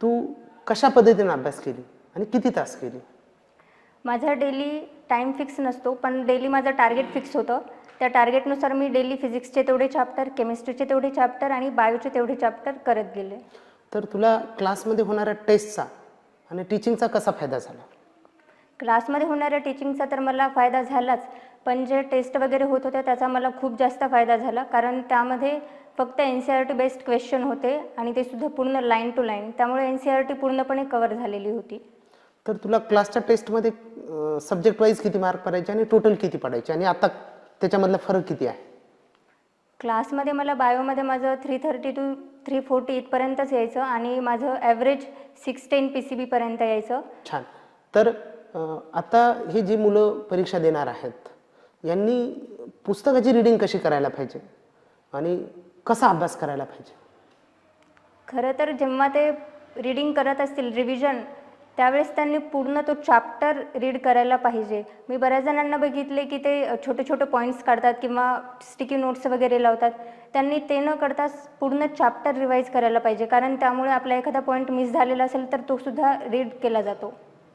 तू कशा पद्धतीने अभ्यास केली आणि किती तास केली? माझा डेली टाईम फिक्स नसतो पण डेली माझं टार्गेट फिक्स होतं. त्या टार्गेटनुसार मी डेली फिजिक्सचे तेवढे चॅप्टर केमिस्ट्रीचे तेवढे चॅप्टर आणि बायोचे तेवढे चॅप्टर करत गेले. तर तुला क्लासमध्ये होणाऱ्या टेस्टचा आणि टीचिंगचा कसा फायदा झाला? क्लासमध्ये होणाऱ्या टीचिंगचा तर मला फायदा झालाच पण जे टेस्ट वगैरे होत होत्या त्याचा मला खूप जास्त फायदा झाला कारण त्यामध्ये फक्त N C R T based question होते आणि ते सुद्धा पूर्ण लाईन टू लाईन त्यामुळे एन सी आर टी पूर्णपणे कवर झालेली होती. तर तुला क्लासच्या टेस्टमध्ये सब्जेक्ट वाईज किती मार्क पडायचे आणि टोटल किती पडायचे? आणि आता त्याच्यामधला फरक किती आहे? क्लासमध्ये मला बायोमध्ये माझं three thirty two three forty इथपर्यंतच यायचं आणि माझं average six ten P C बीपर्यंत यायचं. छान. तर आता ही जी मुलं परीक्षा देणार आहेत यांनी पुस्तकाची रिडिंग कशी करायला पाहिजे? आणि कसा अभ्यास करायला पाहिजे? खरं तर जेव्हा ते रीडिंग करत असतील रिव्हिजन त्यावेळेस त्यांनी पूर्ण तो चॅप्टर रीड करायला पाहिजे. मी बऱ्याच जणांना बघितले की ते छोटे छोटे पॉईंट्स काढतात किंवा स्टिकी नोट्स वगैरे लावतात. त्यांनी ते न करता पूर्ण चॅप्टर रिवाईज करायला पाहिजे. कारण त्यामुळे आपला एखादा पॉईंट मिस झालेला असेल तर तो सुद्धा रीड केला जातो.